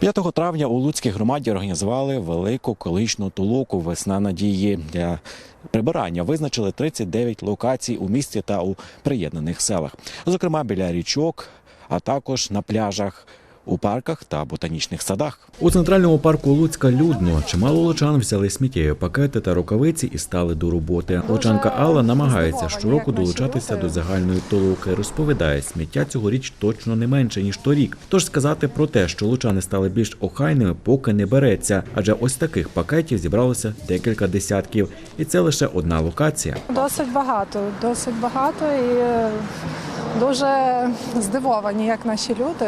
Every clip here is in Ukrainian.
5 травня у Луцькій громаді організували велику колишну толоку Весна надії для прибирання. Визначили 39 локацій у місті та у приєднаних селах, зокрема біля річок, а також на пляжах. У парках та ботанічних садах у центральному парку Луцька людно чимало лучан взяли сміттєві пакети та рукавиці і стали до роботи. Лучанка Алла намагається щороку долучатися до загальної толоки. Розповідає, сміття цьогоріч точно не менше ніж торік. Тож сказати про те, що лучани стали більш охайними, поки не береться, адже ось таких пакетів зібралося декілька десятків, і це лише одна локація. Досить багато, досить багато і е, дуже здивовані, як наші люди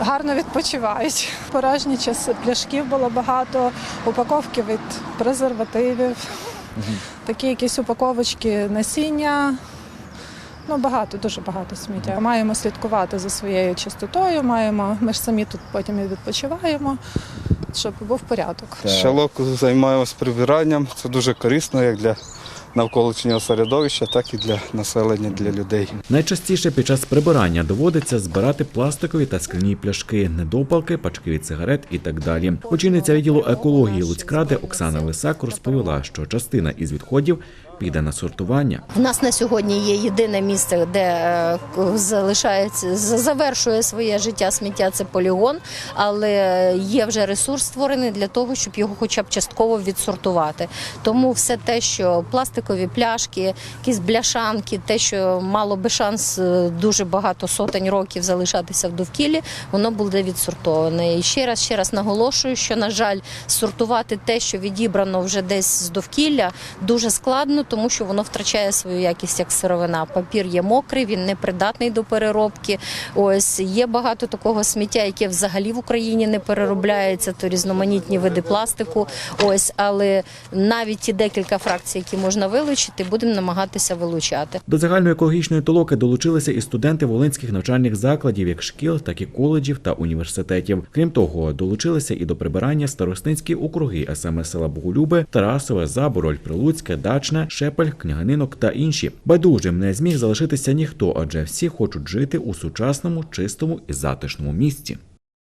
гарно відпочивають. Порожні часи пляшків було багато, упаковки від презервативів, такі якісь упаковочки насіння. Ну, багато, дуже багато сміття. Маємо слідкувати за своєю чистотою, маємо, ми ж самі тут потім і відпочиваємо, щоб був порядок. Щороку займаємось прибиранням. Це дуже корисно як для навколишнього середовища, так і для населення, для людей. Найчастіше під час прибирання доводиться збирати пластикові та скляні пляшки, недопалки, пачки від сигарет і так далі. Очільниця відділу екології Луцькради Оксана Лисак розповіла, що частина із відходів піде на сортування. У нас на сьогодні є єдине місце, де е, залишається завершує своє життя сміття. Це полігон, але є вже ресурс створений для того, щоб його, хоча б частково відсортувати. Тому все те, що пластикові пляшки, якісь бляшанки, те, що мало би шанс е, дуже багато сотень років залишатися в довкіллі, воно буде відсортоване. І ще раз ще раз наголошую, що на жаль, сортувати те, що відібрано вже десь з довкілля, дуже складно, тому що воно втрачає свою якість як сировина. Папір є мокрий, він не придатний до переробки. Ось є багато такого сміття, яке взагалі в Україні не переробляється, то різноманітні види пластику. Ось, але навіть ті декілька фракцій, які можна вилучити, будемо намагатися вилучати. До загальної екологічної толоки долучилися і студенти волинських навчальних закладів, як шкіл, так і коледжів та університетів. Крім того, долучилися і до прибирання старостинські округи, а саме села Боголюбе, Тарасове, Забороль, Прилуцьке, Дачне, Шепель, Княгининок та інші. Байдужим не зміг залишитися ніхто, адже всі хочуть жити у сучасному, чистому і затишному місті.